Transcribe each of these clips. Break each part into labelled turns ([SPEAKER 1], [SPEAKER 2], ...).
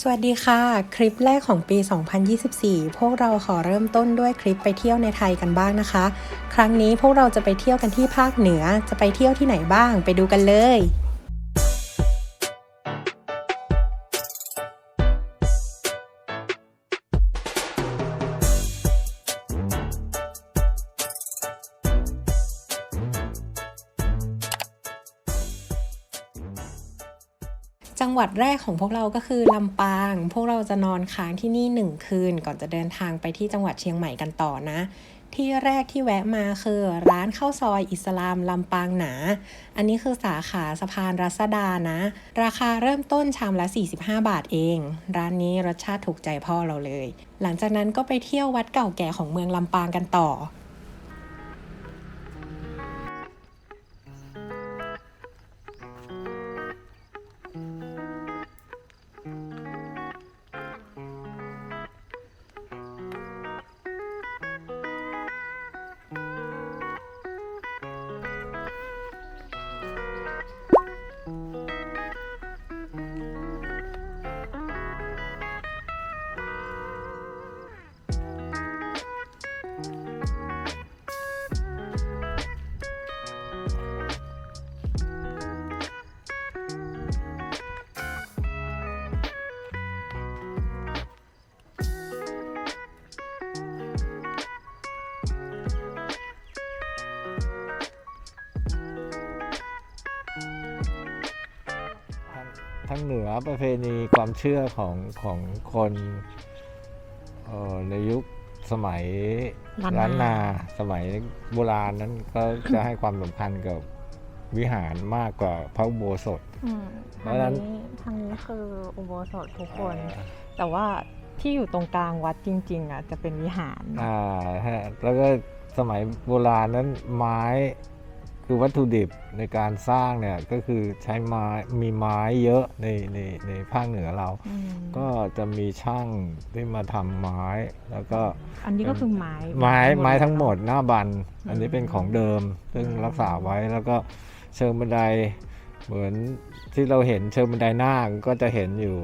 [SPEAKER 1] สวัสดีค่ะ คลิปแรกของปี 2024 พวกเราขอเริ่มต้นด้วยคลิปไปเที่ยวในไทยกันบ้างนะคะ ครั้งนี้พวกเราจะไปเที่ยวกันที่ภาคเหนือ จะไปเที่ยวที่ไหนบ้าง ไปดูกันเลย หวัดแรกของพวกเราก็คือลำปาง พวกเราจะนอนค้างที่นี่หนึ่งคืน ก่อนจะเดินทางไปที่จังหวัดเชียงใหม่กันต่อนะ ที่แรกที่แวะมาคือร้านข้าวซอยอิสลามลำปางหนา อันนี้คือสาขาสะพานรัศดานะ ราคาเริ่มต้นชามละ 45 บาทเอง ร้านนี้รสชาติถูกใจพ่อเราเลย หลังจากนั้นก็ไปเที่ยววัดเก่าแก่ของเมืองลำปางกันต่อา
[SPEAKER 2] งทางเหนือประเพณีความเชื่อของของคนเอ่อในยุคสมัย
[SPEAKER 1] ล้านนา
[SPEAKER 2] นาสมัยโบราณนั้นก็จะให้ความสำคัญกับวิหารมากกว่าพระอุโบสถ
[SPEAKER 3] อืม
[SPEAKER 2] เพ
[SPEAKER 3] ทา
[SPEAKER 2] ราะฉะนั้
[SPEAKER 3] ง
[SPEAKER 2] น
[SPEAKER 3] นี้ทางนี้คืออุโบสถทุกคน แต่ว่าที่อยู่ตรงกลางวัดจริง ๆอะจะเป็นวิหาร
[SPEAKER 2] อ่าฮะแล้วก็สมัยโบราณนั้นไม้ คือวัตถุดิบในการสร้างเนี่ยก็คือใช้ไม้มีไม้เยอะในในในภาคเหนือเรา
[SPEAKER 3] อืม
[SPEAKER 2] ก็จะมีช่างที่มาทำไม้ แล้วก็
[SPEAKER 3] อันนี้ก็คือไม้
[SPEAKER 2] ไม้ไม้ทั้งหมด
[SPEAKER 3] เห
[SPEAKER 2] น้าบัน
[SPEAKER 3] อืม
[SPEAKER 2] อันนี้เป็นของเดิม ซึ่ง
[SPEAKER 3] อืม
[SPEAKER 2] รักษาไว้แล้วก็เชิงบันไดเหมือนที่เราเห็นเชิงบันไดหน้าก็จะเห็นอยู่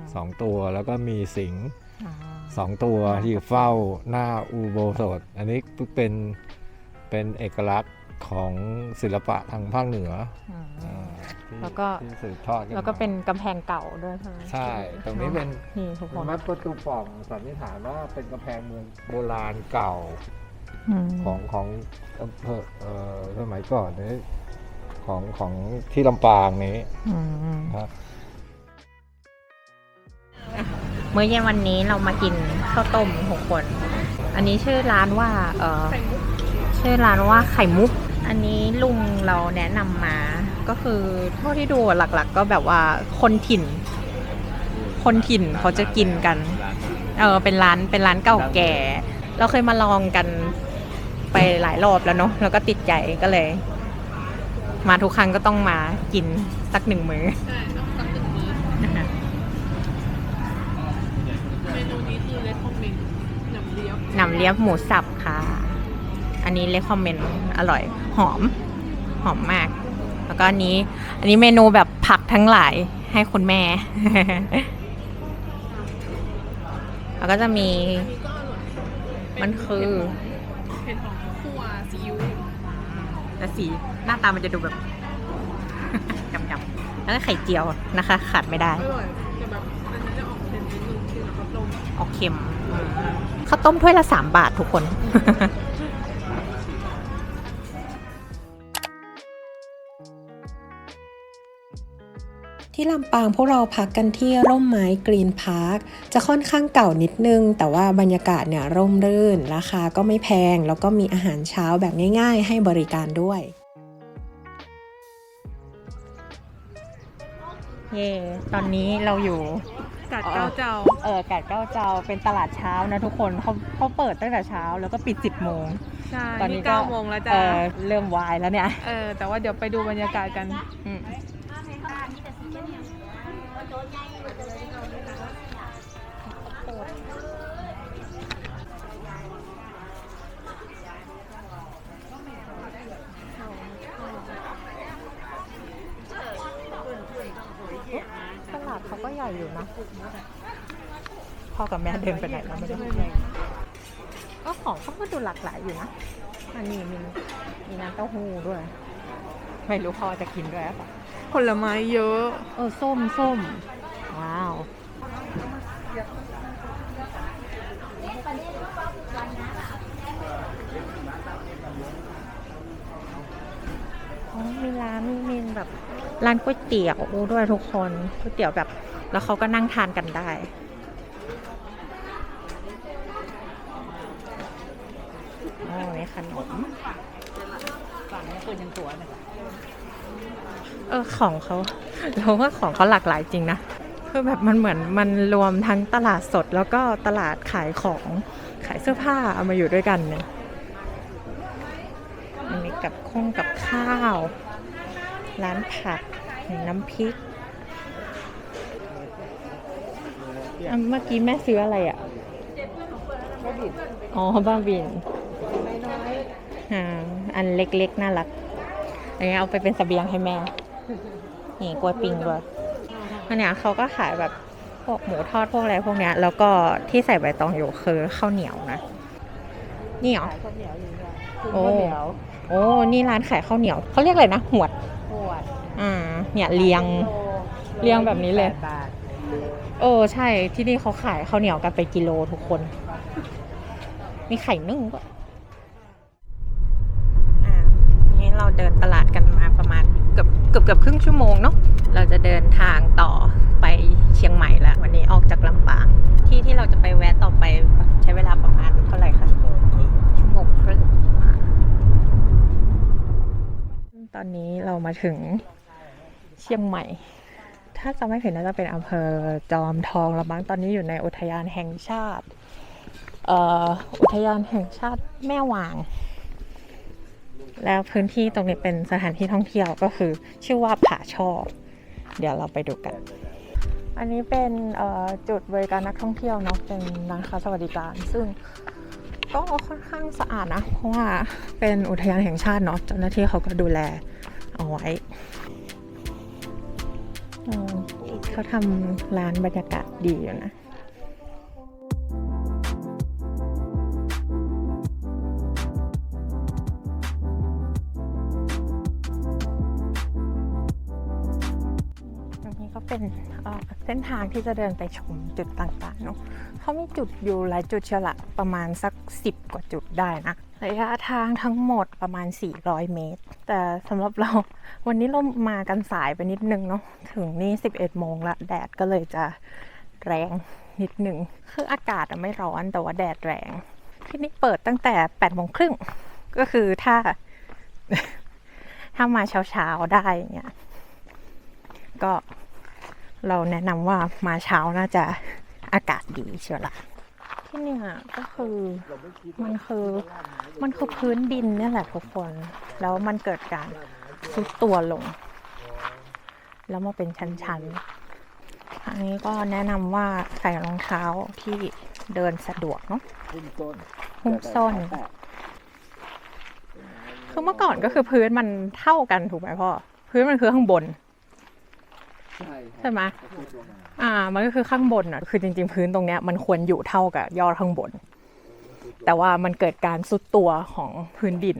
[SPEAKER 3] ม
[SPEAKER 2] สองตัวแล้วก็มีสิงห์
[SPEAKER 3] อ่า
[SPEAKER 2] สองตัวที่เฝ้าหน้าอุโบสถ อันนี้เป็นเป็นเอกลักษณ์ ของศิลปะทางภาคเหนือ
[SPEAKER 3] อืม
[SPEAKER 2] อ่าที่
[SPEAKER 3] แล้วก็
[SPEAKER 2] ที่สืบทอดกัน
[SPEAKER 3] แล้วก็
[SPEAKER 2] มา
[SPEAKER 3] เป็นกำแพงเก่าด้วยใช่ไหม
[SPEAKER 2] ใช่ ตรงนี้เป็น
[SPEAKER 3] นี่ทุกคน
[SPEAKER 2] มัดประตูป่องสันนิษฐานว่าเป็นกำแพงเมืองโบราณเก่า
[SPEAKER 3] ม
[SPEAKER 2] ของของอำเภอเอ่อสมัยก่อนนี้ของของที่ลำปางนี้
[SPEAKER 3] อืม
[SPEAKER 2] นะครับ
[SPEAKER 3] มื้อเย็นวันนี้เรามากินข้าวต้มหกคน อันนี้ชื่อร้านว่า เออชื่อร้านว่าไข่มุก อันนี้ลุงเราแนะนำมา ก็คือเท่าที่ดูหลักๆ ก็แบบว่าคนถิ่น คนถิ่นเขาจะกินกัน เออเป็นร้านเป็นร้านเก่าแก่ เราเคยมาลองกันไปหลายรอบแล้วเนาะแล้วก็ติดใจก็เลย มาทุกครั้งก็ต้องมากินสักหนึ่งมื้อนะคะ
[SPEAKER 4] เมนูนี้คือเลคคอมเมนต์หนำเลียบ
[SPEAKER 3] หนำเลียบหมูสับค่ะ อันนี้เลคคอมเมนต์อร่อยหอมหอมมาก แล้วก็อันนี้ อันนี้เมนูแบบผักทั้งหลายให้คุณแม่ แล้วก็จะมี
[SPEAKER 4] อันนี้ก็อร่อย
[SPEAKER 3] มันคือ
[SPEAKER 4] เผ็ดหอมคั่วซีอิ๊ว
[SPEAKER 3] แต่สีหน้าตามันจะดูแบบจำๆแล้วก็ไข่เจียวนะคะ ขาดไม่ได้
[SPEAKER 4] อร่อยแต่แบบอันนี้จะออกเค็มนิดนึงคือเราก็ต้ม
[SPEAKER 3] ออกเค็มข้าวต้มถ้วยละสามบาททุกคน
[SPEAKER 1] ที่ลำปางพวกเราพักกันที่ร่มไม้กรีนพาร์คจะค่อนข้างเก่านิดนึง แต่ว่าบรรยากาศเนี่ยร่มรื่น ราคาก็ไม่แพง แล้วก็มีอาหารเช้าแบบง่ายๆ ให้บริการด้วย
[SPEAKER 3] เย่ตอนนี้เราอยู่
[SPEAKER 4] กัดเก้าเจ้า
[SPEAKER 3] เออกาดเก้าเจ้าเป็นตลาดเช้านะทุกคนเขาเขาเปิดตั้งแต่เช้าแล้วก็ปิด 10โมง
[SPEAKER 4] ใช่
[SPEAKER 3] ตอนนี้
[SPEAKER 4] นี่
[SPEAKER 3] ก็
[SPEAKER 4] เก้าโมงแล้ว
[SPEAKER 3] เอ
[SPEAKER 4] จ้า
[SPEAKER 3] อเริ่มวายแล้วเนี่ย
[SPEAKER 4] เออแต่ว่าเดี๋ยวไปดูบรรยากาศกัน
[SPEAKER 3] อืม ตลาดเขาก็ใหญ่อยู่นะพ่อกับแม่เดินไปไหนแล้วไม่รู้ก็ของเขาก็ดูหลากหลายอยู่นะอันนี้มีมีน้ำเต้าหู้ด้วย ไม่รู้พ่อจะกินด้วยหรือเปล่า
[SPEAKER 4] ผลไม้เยอะ
[SPEAKER 3] เออส้มส้มว้าว อ๋อมีร้านมีแบบร้านก๋วยเตี๋ยวด้วยทุกคนก๋วยเตี๋ยวแบบ แล้วเขาก็นั่งทานกันได้โอ้ยขนม เออของเขาเราว่าของเขาหลากหลายจริงนะคือแบบมันเหมือนมันรวมทั้งตลาดสดแล้วก็ตลาดขายของขายเสื้อผ้าเอามาอยู่ด้วยกันเนี่ยมันมีกับข้องกับข้าว ร้านผักน้ำพริกเมื่อกี้แม่ซื้ออะไรอะอ๋อบ้าบินอ่าอันเล็กๆ น่ารักอันนี้เอาไปเป็นเสบียงให้แม่ นี่กล้วยปิ้งด้วยอันเนี้ยเขาก็ขายแบบพวกหมูทอดพวกอะไรพวกเนี้ย แล้วก็ที่ใส่ใบตองอยู่คือข้าวเหนียวนะ นี่เหรอโอ้โอ้นี่ร้านขายข้าวเหนียวเขาเรียกอะไรนะหวด
[SPEAKER 5] ขวด
[SPEAKER 3] อ่าเนี่ยเรียงเรียงแบบนี้เลย
[SPEAKER 5] แปดบาท
[SPEAKER 3] เออใช่ที่นี่เขาขายข้าวเหนียวกันไปกิโลทุกคน มีไข่นึ่งก็อ่า นี่ เราเดินตลาดกันมาประมาณเกือบเกือบเกือบครึ่งชั่วโมงเนาะเราจะเดินทางต่อไปเชียงใหม่แล้ว วันนี้ออกจากลำปาง ที่ที่เราจะไปแวะต่อไปใช้เวลาประมาณเท่าไหร่คะชั่วโมงครึ่งอ่าตอนนี้เรามาถึงเชียงใหม่ ถ้าจำไม่ผิดน่าจะเป็นอำเภอจอมทองล้วบ้างตอนนี้อยู่ในอุทยานแห่งชาติเอ่ออุทยานแห่งชาติแม่วาง แล้วพื้นที่ตรงนี้เป็นสถานที่ท่องเที่ยวก็คือ ชื่อว่าผาช่อเดี๋ยวเราไปดูกัน อันนี้เป็นจุดบริการนักท่องเที่ยวเนาะเป็นร้านค้าสวัสดิการ ซึ่งก็ค่อนข้างสะอาดนะ เพราะว่าเป็นอุทยานแห่งชาติเนาะเจ้าหน้าที่เขาก็ดูแลเอาไว้เขาทำร้านบรรยากาศดีอยู่นะ เป็นเส้นทางที่จะเดินไปชมจุดต่างๆเนาะเขามีจุดอยู่หลายจุดเชียวละประมาณสัก 10 กว่าจุดได้นะระยะทางทั้งหมดประมาณ 400 เมตร แต่สำหรับเราวันนี้เรามากันสายไปนิดนึงเนาะถึงนี่ 11 โมงละแดดก็เลยจะแรงนิดนึงคืออากาศไม่ร้อนแต่ว่าแดดแรง ที่นี่เปิดตั้งแต่8โมงครึ่งก็คือถ้า ถ้ามาเช้าๆได้เงี้ยก็ เราแนะนำว่ามาเช้าน่าจะอากาศดีเชียวละที่เนี่ยก็คือมันคือมันคือพื้นดินเนี่ยแหละทุกคน แล้วมันเกิดการซุดตัวลง แล้วมาเป็นชั้นๆ อันนี้ก็แนะนำว่าใส่รองเท้าที่เดินสะดวกเนาะ
[SPEAKER 2] หุ้มต้น
[SPEAKER 3] หุ้มส้นคือเมื่อก่อนก็คือพื้นมันเท่ากันถูกไหมพ่อ พื้นมันคือข้างบน
[SPEAKER 2] ใช่
[SPEAKER 3] ใช่ไหมอ่า มันก็คือข้างบนอะ คือจริง ๆ พื้นตรงเนี้ยมันควรอยู่เท่ากับยอดข้างบน แต่ว่ามันเกิดการซุดตัวของพื้นดิน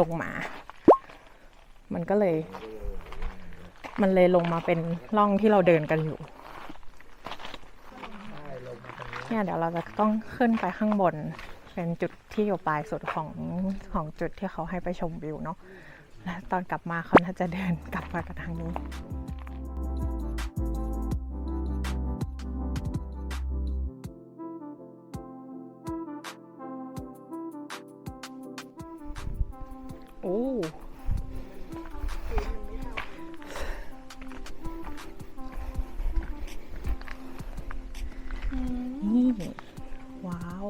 [SPEAKER 3] ลงมา มันก็เลย มันเลยลงมาเป็นร่องที่เราเดินกันอยู่เนี่ยเดี๋ยวเราจะต้องขึ้นไปข้างบน เป็นจุดที่อยู่ปลายสุดของของจุดที่เขาให้ไปชมวิวเนาะ และตอนกลับมาเขาน่าจะเดินกลับมากับทางนี้ โอ้นี่ว้าว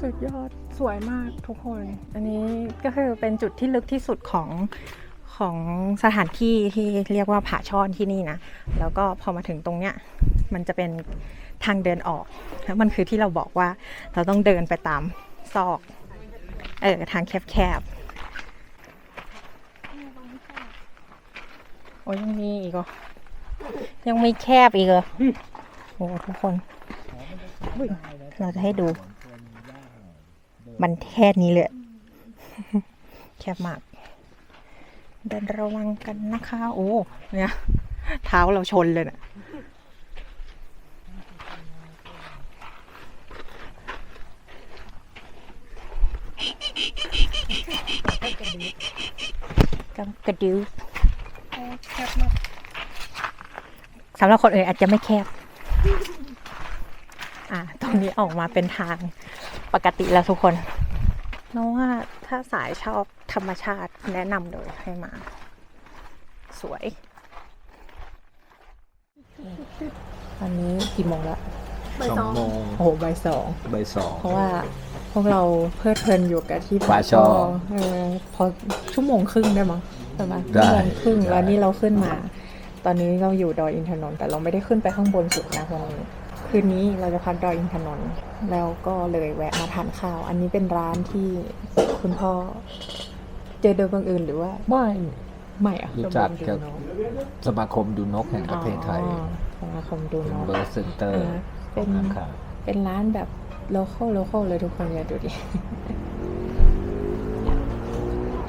[SPEAKER 3] สุดยอดสวยมากทุกคน อันนี้ก็คือเป็นจุดที่ลึกที่สุดของของสถานที่ที่เรียกว่าผาช่อนที่นี่นะ แล้วก็พอมาถึงตรงเนี้ยมันจะเป็นทางเดินออก แล้วมันคือที่เราบอกว่าเราต้องเดินไปตามซอก เออทางแคบๆ โอ้ยยังมีอีกเหรอยังมีแคบอีกเหรอโอ้ทุกคน เราจะให้ดู มันแค่นี้เลยแคบมาก เดินระวังกันนะคะ โอ้ เนี่ย เท้าเราชนเลยนะกำกระดือแคบมากสำหรับคนอื่นอาจจะไม่แคบ อะตรงนี้ออกมาเป็นทางปกติแล้วทุกคนเพราะว่าถ้าสายชอบธรรมชาติแนะนำเลยให้มา สวยตอนนี้กี่โมงแล้ว
[SPEAKER 2] สองโมง
[SPEAKER 3] โอ้โหบ่ายสอง
[SPEAKER 2] ใบายสอง
[SPEAKER 3] เพราะว่าพวกเราเพลิดเพลินอยู่กับที่
[SPEAKER 2] ป่าช่อ
[SPEAKER 3] เออพอชั่วโมงครึ่งได้มั้งประมาณ
[SPEAKER 2] ได้
[SPEAKER 3] ชั่วโมงครึ่ง
[SPEAKER 2] ได้
[SPEAKER 3] แล้วนี่เราขึ้นมา ตอนนี้เราอยู่ดอยอินทนนท์แต่เราไม่ได้ขึ้นไปข้างบนสุดนะวันนี้ คืนนี้เราจะพักดอยอินทนนท์แล้วก็เลยแวะมาทานข้าว อันนี้เป็นร้านที่คุณพ่อเจอโดยบังเอิญหรือว่า
[SPEAKER 2] ไม่
[SPEAKER 3] ไม่อะ
[SPEAKER 2] รู้จัก
[SPEAKER 3] โดย
[SPEAKER 2] กับ
[SPEAKER 3] บังเอิญ
[SPEAKER 2] สมาคมดูนกแห่งประเทศไทย
[SPEAKER 3] อ๋อสมาคมดู
[SPEAKER 2] เป็น
[SPEAKER 3] เนาะ
[SPEAKER 2] เบอร์เซ็นเตอร์
[SPEAKER 3] เออเป็น
[SPEAKER 2] ของอาคาร
[SPEAKER 3] เป็นร้านแบบโลคอลโลคอลเลยทุกคนอย่าดูดิ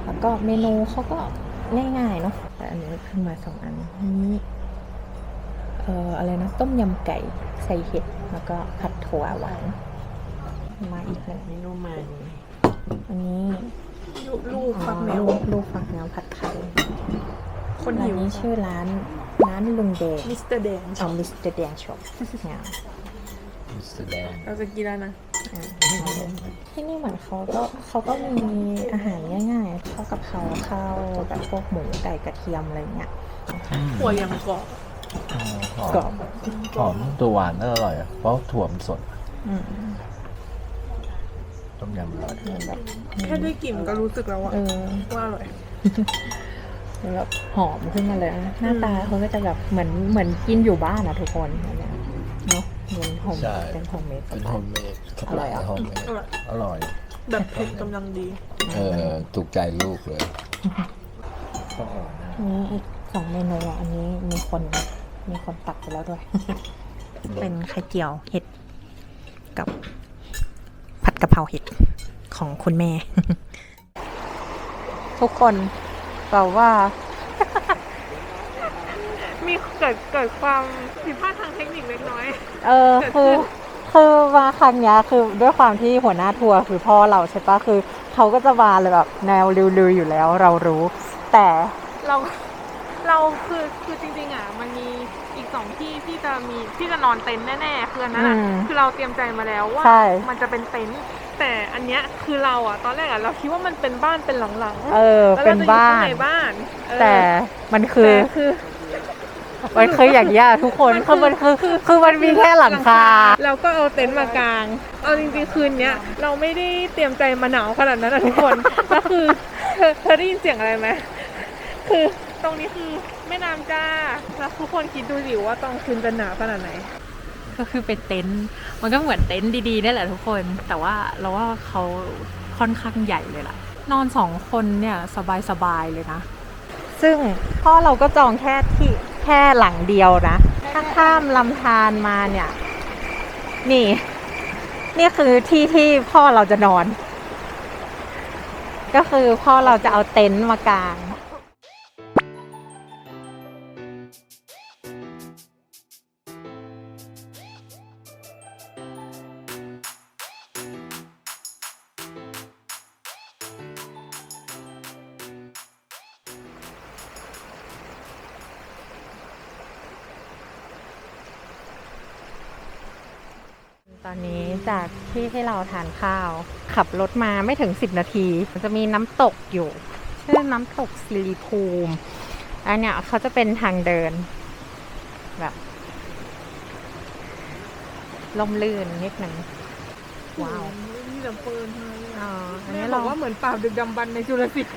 [SPEAKER 3] แล้วก็เมนูเขาก็ง่ายๆเนาะแต่อันนี้เพิ่งมาสองอันอันนี้เอ่ออะไรนะต้มยำไก่ใส่เห็ดแล้วก็ผัดถั่วหวาน มาอีกหนึ่งเมนูใหม่อันนี้
[SPEAKER 4] ลูกฟักแมว
[SPEAKER 3] ลูกลูกฟักแมวผัดไทย
[SPEAKER 4] คน
[SPEAKER 3] ร้าน
[SPEAKER 4] หิว
[SPEAKER 3] นี้ชื่อร้านร้านลุงเดง
[SPEAKER 4] มิสเตอร์แดง
[SPEAKER 3] เอามิสเตอร์แดงช็อปเนี่ย
[SPEAKER 2] แสดง
[SPEAKER 4] เราจะกินแล้วนะ
[SPEAKER 3] ที่นี่เหมือนเขาก็เขาก็มีอาหารง่ายๆข้าวกะเพราข้าวแบบพวกหมูไก่กระเทียมอะไรเงี้ย
[SPEAKER 4] หัวยังกรอบ
[SPEAKER 2] หอม
[SPEAKER 3] กรอบ
[SPEAKER 2] หอมตัวหวานน่าอร่อยอะเพราะถั่วมันสด
[SPEAKER 3] อืม
[SPEAKER 2] ต้มยำอร่อย
[SPEAKER 3] เหมือนแบบ
[SPEAKER 4] แค่ได้กลิ่นก็รู้สึกแล้วว่า
[SPEAKER 3] เออ
[SPEAKER 4] ว่าอร่อย
[SPEAKER 3] แบบหอมขึ้นมาเลยนะหน้าตาเขาก็จะแบบเหมือนเหมือนกินอยู่บ้านอะทุกคนอันเนี่ยเนาะเป็นโฮม
[SPEAKER 2] ใช่
[SPEAKER 3] เป็นโฮมเมด
[SPEAKER 2] เป็นโฮมเมด
[SPEAKER 3] อร่อยอะ
[SPEAKER 2] โฮมเมด
[SPEAKER 4] อร่อย
[SPEAKER 2] อร่อย
[SPEAKER 4] แบบเผ็ดกำลังดี
[SPEAKER 2] เออถูกใจลูกเลยต้องอร่อยนะ
[SPEAKER 3] อันนี้อีกสองเมนูอะอันนี้มีคน มีคนตักไปแล้วด้วย เป็นไข่เจียวเห็ดกับผัดกะเพราเห็ดของคุณแม่ ทุกคนแบบว่า
[SPEAKER 4] มีเกิดเกิดความผิดพลาดทางเทคนิคเล็กน้อย
[SPEAKER 3] เออคือคือมาครั้งเนี้ยคือด้วยความที่หัวหน้าทัวร์คือพ่อเราใช่ปะคือเขาก็จะมาเลยแบบแนวลือๆอยู่แล้วเรารู้ แต่
[SPEAKER 4] เรา เราคือคือจริงๆอะมันมีอีกสองที่ที่จะมีที่จะนอนเต็นท์แน่ๆคืออันนั้นอะ
[SPEAKER 3] อืม
[SPEAKER 4] คือเราเตรียมใจมาแล้วว่า
[SPEAKER 3] ใช่
[SPEAKER 4] มันจะเป็นเต็นท์แต่อันเนี้ยคือเราอะตอนแรกอะเราคิดว่ามันเป็นบ้านเป็นหลังๆ
[SPEAKER 3] เออ
[SPEAKER 4] แล้ว
[SPEAKER 3] เป็น
[SPEAKER 4] เราจะอยู่
[SPEAKER 3] บ้า
[SPEAKER 4] ข้าง
[SPEAKER 3] น
[SPEAKER 4] ในบ้านเออ
[SPEAKER 3] แต่มันคือ
[SPEAKER 4] แต่คือ
[SPEAKER 3] มันคืออย่างเงี้ยทุกคนคือมันคือคือมันมีแค่หลังคา
[SPEAKER 4] เราก็เอาเต็นท์มากางเอาจริงๆคืนเนี้ยเราไม่ได้เตรียมใจมาหนาวขนาดนั้นนะทุกคน ก็คือเธอเธอได้ยินเสียงอะไรไหมคือ ตรงนี้คือแม่น้ำจ้าแล้วทุกคนคิดดูสิว่าตอนคืนจะหนาวขนาดไหน
[SPEAKER 3] ก็คือเป็นเต็นท์มันก็เหมือนเต็นท์ดีๆนี่แหละทุกคน แต่ว่าเราว่าเขาค่อนข้างใหญ่เลยล่ะ นอนสองคนเนี่ยสบายๆเลยนะ ซึ่งพ่อเราก็จองแค่ที่แค่หลังเดียวนะถ้าข้ามลำธารมาเนี่ย นี่ นี่คือที่ที่พ่อเราจะนอน ก็คือพ่อเราจะเอาเต็นท์มากาง ตอนนี้จากที่ที่เราทานข้าว ขับรถมาไม่ถึง 10 นาที มันจะมีน้ำตกอยู่ ชื่อน้ำตกสิริภูมิอันเนี้ยเขาจะเป็นทางเดิน แบบลมลื่นนิดหนึ่งว้าว
[SPEAKER 4] แต่ปืนเท่านั้นเลย
[SPEAKER 3] อ๋ออัน
[SPEAKER 4] แม่
[SPEAKER 3] นี้
[SPEAKER 4] บ
[SPEAKER 3] เรา
[SPEAKER 4] อกว่าเหมือนปราบดึกดำบรรพ์ในจุลศิษย์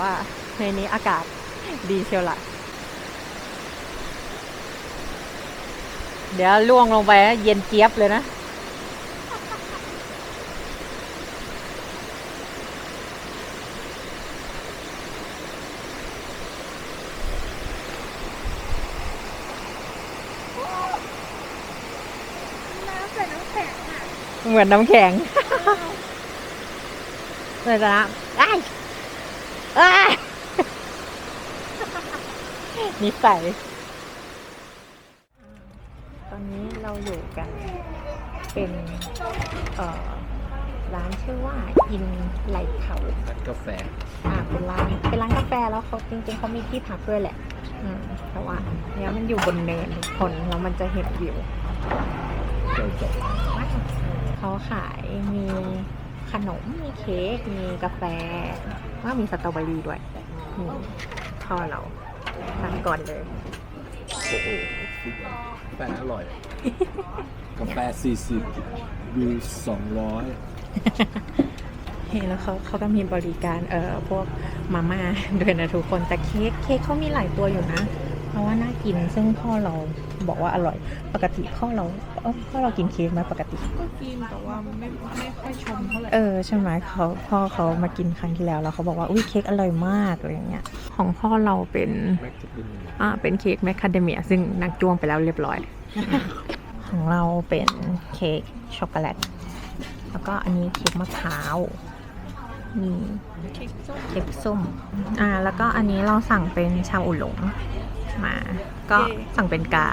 [SPEAKER 3] ว่าในนี้อากาศดีเชียวละเดี๋ยวล่วงลงไปเย็นเจี๊ยบเลยนะ
[SPEAKER 4] น้ำใส่น้ำแข็งอะ
[SPEAKER 3] เหมือนน้ำแข็งเลยนะไอ้ไอ้ นิสัย ตอนนี้เราอยู่กัน เป็นเอ่อร้านชื่อว่าอินไหลเขา
[SPEAKER 2] กาแฟ
[SPEAKER 3] อ่าเป็นร้านเป็นร้านกาแฟแล้วเขาจริงๆเขามีที่พักด้วยแหละ อืมแต่ว่าเนี่ยมันอยู่บนเนินทุกคนแล้วมันจะเห็นวิวเขาขายมีขนมมีเค้กมีกาแฟ ว่ามีสตรอเบอรี่ด้วยนี่พ่อเราทานก่อนเลย
[SPEAKER 5] โอ้โหกาแฟอร่อยกาแฟสี่สิบวิวสองร้อย
[SPEAKER 3] เฮ้ยแล้วเขาเขาก็มีบริการเอ่อพวกมาม่าด้วยนะทุกคนแต่เค้กเค้กเขามีหลายตัวอยู่นะเพ ราะว่าน่ากินซึ่งพ่อเราบอกว่าอร่อย ปกติพ่อเราเออพ่อเรากินเค้กไหมปกติ
[SPEAKER 4] ก็กินแต่ว่าไม่ไม่ค่อยชมเท่าไหร่
[SPEAKER 3] เออใช่ไหมเขาพ่อเขามากินครั้งที่แล้วแล้วเขาบอกว่าอุ้ยเค้กอร่อยมากอะไรอย่างเงี้ยของพ่อเราเป็น
[SPEAKER 2] แม็กจะเป็น
[SPEAKER 3] อ่าเป็นเค้กแมคคาเดเมียซึ่งนักจ้วงไปแล้วเรียบร้อย ของเราเป็นเค้กช็อกโกแลตแล้วก็อันนี้เค้กมะพร้าวนี่
[SPEAKER 4] เค้กส้ม
[SPEAKER 3] เค้กส้มอ่าแล้วก็อันนี้เราสั่งเป็นชาอุหลง มา ก็สั่งเป็นกา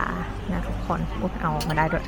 [SPEAKER 3] นะทุกคนอุ๊ยเอามาได้ด้วย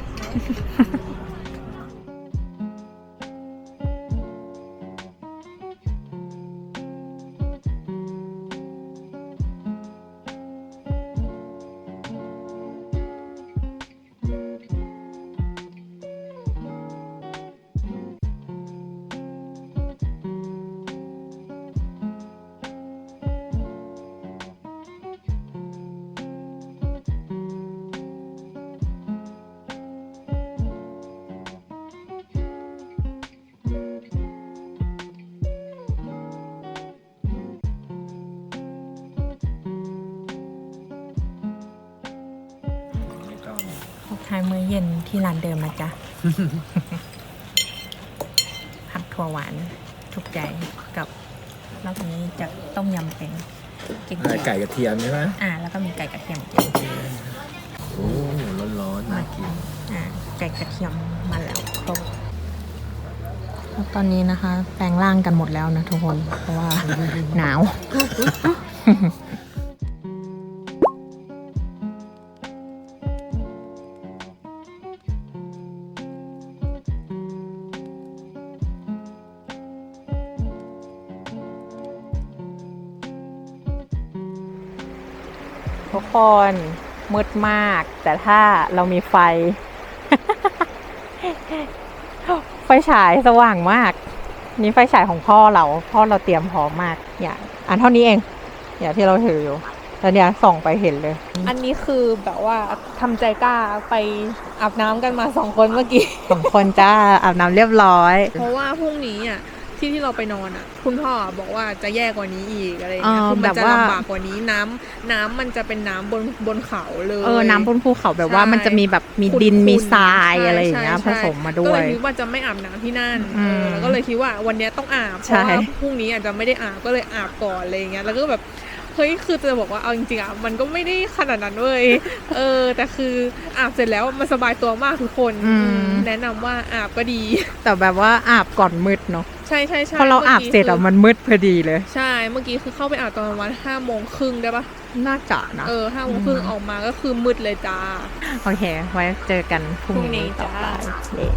[SPEAKER 3] ทักทายมื้อเย็นที่ร้านเดิมนะจ๊ะ ผัดถั่วหวานถูกใจกับรอบนี้จะต้มยำเป็นเก่ง
[SPEAKER 5] อะไรไก่กระเทียมใช่ไหม
[SPEAKER 3] อ่า แล้วก็มีไก่กระเทียม
[SPEAKER 5] โอ้ร้อนๆน่ากิน
[SPEAKER 3] อ่าไก่กระเทียมมาแล้วครบแล้วตอนนี้นะคะ แปลงร่างกันหมดแล้วนะทุกคน เพราะว่าหนาว ทุกคนมืดมาก แต่ถ้าเรามีไฟ ไฟฉายสว่างมาก นี่ไฟฉายของพ่อเรา พ่อเราเตรียมพร้อมมากอย่างอันเท่านี้เองอย่างที่เราถืออยู่แล้วเนี่ยส่องไปเห็นเลย
[SPEAKER 4] อันนี้คือแบบว่าทำใจกล้าไปอาบน้ำกันมาสองคนเมื่อกี้
[SPEAKER 3] สองคนจ้าอาบน้ำเรียบร้อย
[SPEAKER 4] เพราะว่าพรุ่งนี้อะ ที่ที่เราไปนอนอะ คุณพ่อบอกว่าจะแย่กว่านี้อีกอะไรอย่างเงี้ย
[SPEAKER 3] อ่า
[SPEAKER 4] คือมันจะ
[SPEAKER 3] แบบว่า
[SPEAKER 4] ลำบากกว่านี้น้ำน้ำมันจะเป็นน้ำบนบนเขาเลย
[SPEAKER 3] เออน้ำบนภูเขาแบบว่า
[SPEAKER 4] ใช่
[SPEAKER 3] มันจะมีแบบมี
[SPEAKER 4] ขุ่นๆ
[SPEAKER 3] ดินมีทราย
[SPEAKER 4] ใช่
[SPEAKER 3] อะไรอย่างเงี้ย
[SPEAKER 4] ใช่
[SPEAKER 3] ผสมมาด้ว
[SPEAKER 4] ก็เลยยคิดว่าจะไม่อาบน้ำที่นั่น
[SPEAKER 3] อื
[SPEAKER 4] เอ
[SPEAKER 3] ม
[SPEAKER 4] อแล้วก็เลยคิดว่าวันเนี้ยต้องอาบเพ
[SPEAKER 3] ใช่
[SPEAKER 4] ราะว่าพรุ่งนี้อาจจะไม่ได้อาบก็เลยอาบก่อนอะไรอย่างเงี้ยแล้วก็แบบเฮ้ย คือจะบอกว่า เอาจริงๆอะ มันก็ไม่ได้ขนาดนั้นเว้ย เออ แต่คืออาบเสร็จแล้วมันสบายตัวมากทุกคน
[SPEAKER 3] อืม
[SPEAKER 4] แนะนำว่าอาบก็ดี
[SPEAKER 3] แต่แบบว่าอาบก่อนมืดเนาะ
[SPEAKER 4] ใช่ใช่ใช่
[SPEAKER 3] พอเราอาบเสร็จ
[SPEAKER 4] มื่
[SPEAKER 3] อะ
[SPEAKER 4] กี้
[SPEAKER 3] มันมืดพอดีเลย
[SPEAKER 4] ใช่เมื่อกี้คือเข้าไปอาบตอนประมาณห้าโมงครึ่งได้ปะ
[SPEAKER 3] น่าจะนะ
[SPEAKER 4] เออห้าโมงครึ่งออกมาก็คือมืดเลยจ้า
[SPEAKER 3] โอเค ไว้เจอกันพรุ่ง
[SPEAKER 4] พรุ่งนี้
[SPEAKER 3] นี้ต่อไป
[SPEAKER 4] จ้า
[SPEAKER 3] เย้